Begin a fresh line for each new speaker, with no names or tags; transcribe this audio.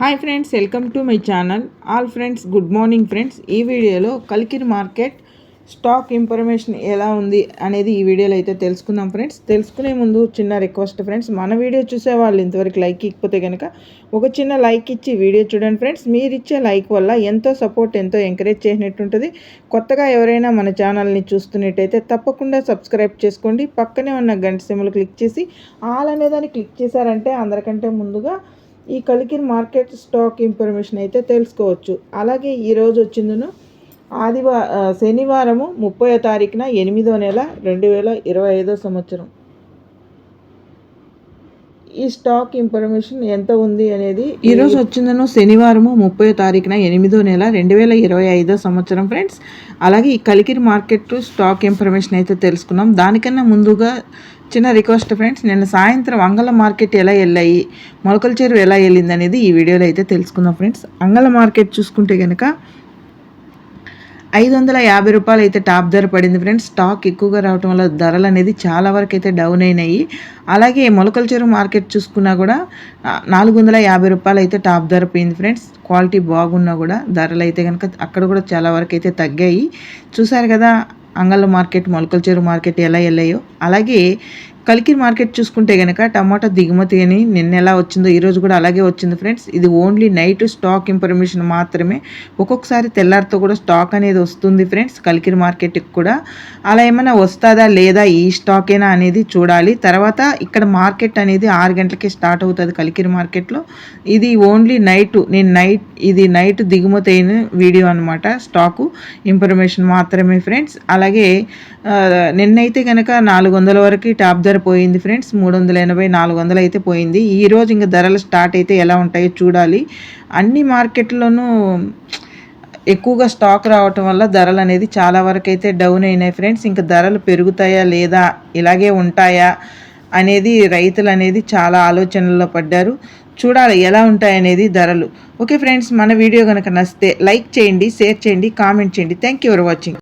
Hi friends welcome to my channel all friends good morning friends ఈ వీడియోలో Kalikiri market stock information ఎలా ఉంది అనేది ఈ వీడియోలో అయితే తెలుసుకుందాం ఫ్రెండ్స్ తెలుసుకునే ముందు చిన్న రిక్వెస్ట్ ఫ్రెండ్స్ మన వీడియో చూసే వాళ్ళు ఇంతవరకు లైక్ ఇకపోతే కనుక ఒక చిన్న లైక్ ఇచ్చి వీడియో చూడండి ఫ్రెండ్స్ మీరు ఇచ్చే లైక్ వల్ల ఎంతో సపోర్ట్ ఎంతో ఎంకరేజ్ చేసినట్టుంటుంది. కొత్తగా ఎవరైనా మన ఛానల్ని చూస్తున్నట్టయితే తప్పకుండా సబ్స్క్రైబ్ చేసుకోండి. పక్కనే ఉన్న గంట సిమ్లు క్లిక్ చేసి ఆల్ అనేదాన్ని క్లిక్ చేశారంటే అందరికంటే ముందుగా ఈ కలికిరి మార్కెట్ స్టాక్ ఇన్ఫర్మేషన్ అయితే తెలుసుకోవచ్చు. అలాగే ఈరోజు వచ్చిందను ఆదివా శనివారము ముప్పై తారీఖున ఎనిమిదో నెల రెండు వేల ఇరవై ఐదో సంవత్సరం. ఈ స్టాక్ ఇన్ఫర్మేషన్ ఎంత ఉంది అనేది ఈరోజు వచ్చిందను శనివారము ముప్పై తారీఖున ఎనిమిదో నెల రెండు వేల ఇరవై ఐదో సంవత్సరం ఫ్రెండ్స్ అలాగే ఈ కలికిరి మార్కెట్ స్టాక్ ఇన్ఫర్మేషన్ అయితే తెలుసుకున్నాం. దానికన్నా ముందుగా చిన్న రిక్వెస్ట్ ఫ్రెండ్స్ నిన్న సాయంత్రం అంగళ మార్కెట్ ఎలా వెళ్ళాయి మొలకల చెరువు ఎలా వెళ్ళింది అనేది ఈ వీడియోలో అయితే తెలుసుకుందాం ఫ్రెండ్స్ అంగళ మార్కెట్ చూసుకుంటే కనుక ఐదు వందల యాభై రూపాయలు అయితే టాప్ ధర పడింది ఫ్రెండ్స్ స్టాక్ ఎక్కువగా రావడం వల్ల ధరలు అనేది చాలా వరకు అయితే డౌన్ అయినాయి. అలాగే మొలకల చెరువు మార్కెట్ చూసుకున్నా కూడా నాలుగు వందల యాభై రూపాయలు అయితే టాప్ ధర పోయింది ఫ్రెండ్స్ క్వాలిటీ బాగున్నా కూడా ధరలు అయితే కనుక అక్కడ కూడా చాలా వరకు అయితే తగ్గాయి. చూసారు కదా అంగళ్ళ మార్కెట్ మొలకల చెరువు మార్కెట్ ఎలా వెళ్ళాయో. అలాగే కలికిరి మార్కెట్ చూసుకుంటే కనుక టమాటా దిగుమతి అని నిన్న ఎలా వచ్చిందో ఈరోజు కూడా అలాగే వచ్చింది ఫ్రెండ్స్. ఇది ఓన్లీ నైట్ స్టాక్ ఇన్ఫర్మేషన్ మాత్రమే. ఒక్కొక్కసారి తెల్లారితో కూడా స్టాక్ అనేది వస్తుంది ఫ్రెండ్స్ కలికిరి మార్కెట్కి కూడా. అలా ఏమైనా వస్తుందా లేదా ఈ స్టాకేనా అనేది చూడాలి. తర్వాత ఇక్కడ మార్కెట్ అనేది ఆరు గంటలకే స్టార్ట్ అవుతుంది కలికిరి మార్కెట్లో. ఇది ఓన్లీ నైట్ నేను నైట్ ఇది నైట్ దిగుమతి అయిన వీడియో అనమాట స్టాకు ఇన్ఫర్మేషన్ మాత్రమే ఫ్రెండ్స్. అలాగే నిన్నైతే కనుక నాలుగు వందల వరకు టాప్ ధర పోయింది ఫ్రెండ్స్. మూడు వందల ఎనభై నాలుగు వందలు అయితే పోయింది. ఈరోజు ఇంకా ధరలు స్టార్ట్ అయితే ఎలా ఉంటాయో చూడాలి. అన్ని మార్కెట్లోనూ ఎక్కువగా స్టాక్ రావటం వల్ల ధరలు అనేది చాలా వరకు అయితే డౌన్ అయినాయి ఫ్రెండ్స్. ఇంకా ధరలు పెరుగుతాయా లేదా ఇలాగే ఉంటాయా అనేది రైతులు అనేది చాలా ఆలోచనల్లో పడ్డారు. చూడాలి ఎలా ఉంటాయనేది ధరలు. ఓకే ఫ్రెండ్స్ మన వీడియో కనుక నచ్చితే లైక్ చేయండి షేర్ చేయండి కామెంట్ చేయండి. Thank you for watching.